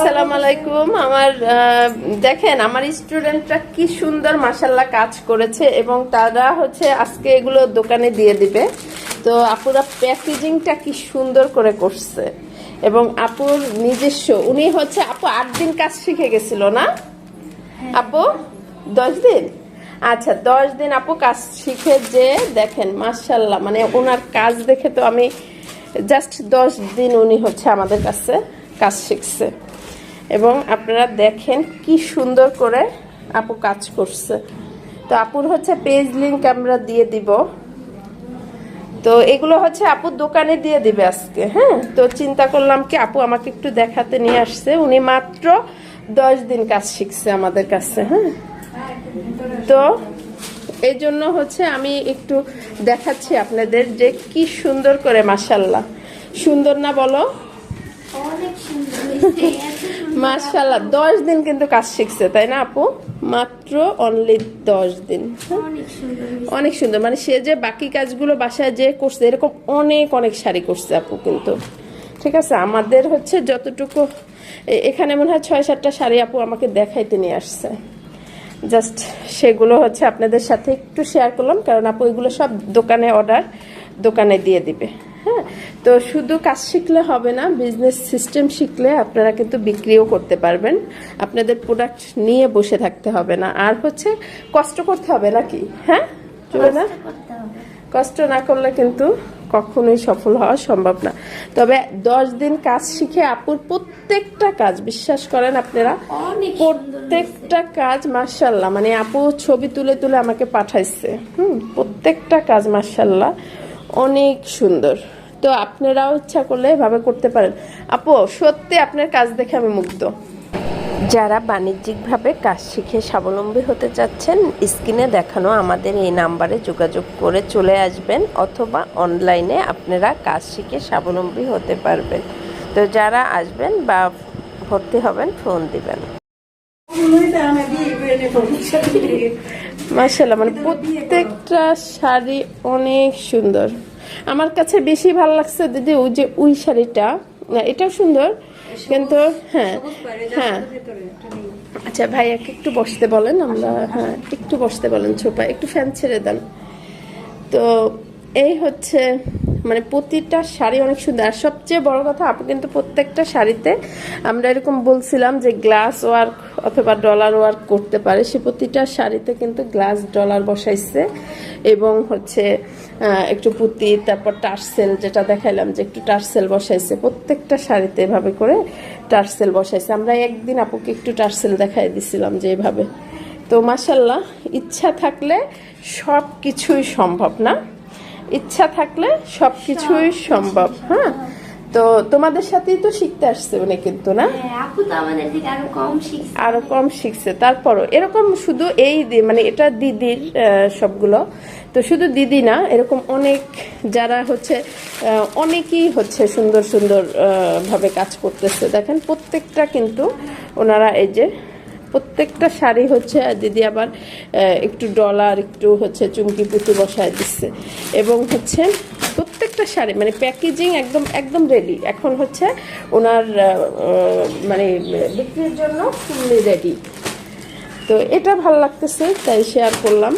আসসালামু আলাইকুম। আমার দেখেন আমার স্টুডেন্টরা কি সুন্দর মাসাল্লাহ কাজ করেছে এবং তারা হচ্ছে আজকে এগুলো দোকানে দিয়ে দিবে। তো আপুরা প্যাকেজিংটা কি সুন্দর করে করছে। এবং আপুর নিজস্ব উনি হচ্ছে আপু আট দিন কাজ শিখে গেছিল না? আপু দশ দিন? আচ্ছা দশ দিন আপু কাজ শিখে যে দেখেন মার্শাল্লাহ মানে ওনার কাজ দেখে তো আমি জাস্ট দশ দিন উনি হচ্ছে আমাদের কাছে কাজ শিখছে। এবং আপনারা দেখেন কি সুন্দর করে আপু কাজ করছে। তো আপুর হচ্ছে পেজ লিঙ্ক আমরা দিয়ে দিব। তো এগুলো হচ্ছে আপুর দোকানে দিয়ে দিবে আজকে হ্যাঁ? তো চিন্তা করলাম কি আপু আমাকে একটু দেখাতে নিয়ে আসছে। উনি মাত্র দশ দিন কাজ শিখছে আমাদের কাছে হ্যাঁ? তো এই জন্য হচ্ছে আমি একটু দেখাচ্ছি আপনাদের যে কি সুন্দর করে মাসাল্লাহ সুন্দর না বলো? মাশাল্লাহ দশ দিন কিন্তু কাজ শিখছে তাই না আপু? মাত্র অনলি দশ দিন। অনেক সুন্দর। হয়েছে। অনেক সুন্দর মানে সে যে বাকি কাজগুলো বাসায় যে করছে এরকম অনেক অনেক শাড়ি করছে আপু কিন্তু। ঠিক আছে আমাদের হচ্ছে যতটুকু এখানে মনে হয় ছয় সাতটা শাড়ি আপু আমাকে দেখাইতে নিয়ে আসছে। জাস্ট সেগুলো হচ্ছে আপনাদের সাথে একটু শেয়ার করলাম কারণ আপু এগুলো সব দোকানে অর্ডার দোকানে দিয়ে দিবে। হ্যাঁ তো শুধু কাজ শিখলে হবে না বিজনেস সিস্টেম শিখলে আপনারা কিন্তু বিক্রিও করতে পারবেন। আপনাদের প্রোডাক্ট নিয়ে বসে থাকতে হবে না। আর হচ্ছে কষ্ট করতে হবে নাকি? হ্যাঁ? চলে না? কষ্ট না করলে কিন্তু কখনোই সফল হওয়া সম্ভব না। তবে দশ দিন কাজ শিখে আপুর প্রত্যেকটা কাজ বিশ্বাস করেন আপনারা। প্রত্যেকটা কাজ মার্শাল্লাহ মানে আপু ছবি তুলে তুলে আমাকে পাঠাইছে। হুম প্রত্যেকটা কাজ মার্শাল্লাহ অনেক সুন্দর। তো আপনারাও ইচ্ছা করলে এভাবে করতে পারেন। আপু, সত্যি আপনার কাজ দেখে আমি মুগ্ধ। যারা বাণিজ্যিকভাবে কাজ শিখে স্বাবলম্বী হতে চাচ্ছেন, স্ক্রিনে দেখানো আমাদের এই নাম্বারে যোগাযোগ করে চলে আসবেন, অথবা অনলাইনে আপনারা কাজ শিখে স্বাবলম্বী হতে পারবেন। তো যারা আসবেন বা ভর্তি হবেন, ফোন দিবেন। মার্শাল্লাহ মানে প্রত্যেকটা শাড়ি অনেক সুন্দর। আমার কাছে বেশি ভালো লাগছে দিদি ওই যে ওই শাড়িটা এটাও সুন্দর কিন্তু হ্যাঁ হ্যাঁ। আচ্ছা ভাইয়াকে একটু বসতে বলেন আমরা হ্যাঁ একটু বসতে বলেন ছোপা একটু ফ্যান ছেড়ে দেন। তো এই হচ্ছে মানে প্রতিটা শাড়ি অনেক সুন্দর। আর সবচেয়ে বড় কথা, আপু কিন্তু প্রত্যেকটা শাড়িতে আমরা এরকম বলছিলাম যে গ্লাস ওয়ার্ক অথবা ডলার ওয়ার্ক করতে পারে। সে প্রতিটা শাড়িতে কিন্তু গ্লাস ডলার বসাইছে এবং হচ্ছে একটু পুঁতি, তারপর টার্সেল যেটা দেখাইলাম যে একটু টার্সেল বসাইছে। প্রত্যেকটা শাড়িতে এভাবে করে টার্সেল বসাইছে। আমরা একদিন আপুকে একটু টার্সেল দেখাই দিছিলাম যে এভাবে। তো মাসাল্লাহ ইচ্ছা থাকলে সব কিছুই সম্ভব না। ইচ্ছা থাকলে সব কিছুই সম্ভব হ্যাঁ? তো তোমাদের সাথেই তো শিখতে আসছে উনি কিন্তু না? হ্যাঁ, আরও কম শিখছে। আরও কম শিখছে। তারপরও এরকম শুধু এই মানে এটা দিদির সবগুলো। তো শুধু দিদি না এরকম অনেক যারা হচ্ছে অনেকেই হচ্ছে সুন্দর সুন্দর ভাবে কাজ করতেছে। দেখেন প্রত্যেকটা কিন্তু ওনারা এই যে প্রত্যেকটা শাড়ি হচ্ছে দিদি আবার একটু ডলার একটু হচ্ছে চুমকি পুঁতি বসায় দিচ্ছে এবং হচ্ছে প্রত্যেকটা শাড়ি মানে প্যাকেজিং একদম একদম রেডি এখন হচ্ছে ওনার মানে বিক্রির জন্য ফুললি রেডি তো এটা ভালো লাগতেছে, তাই শেয়ার করলাম।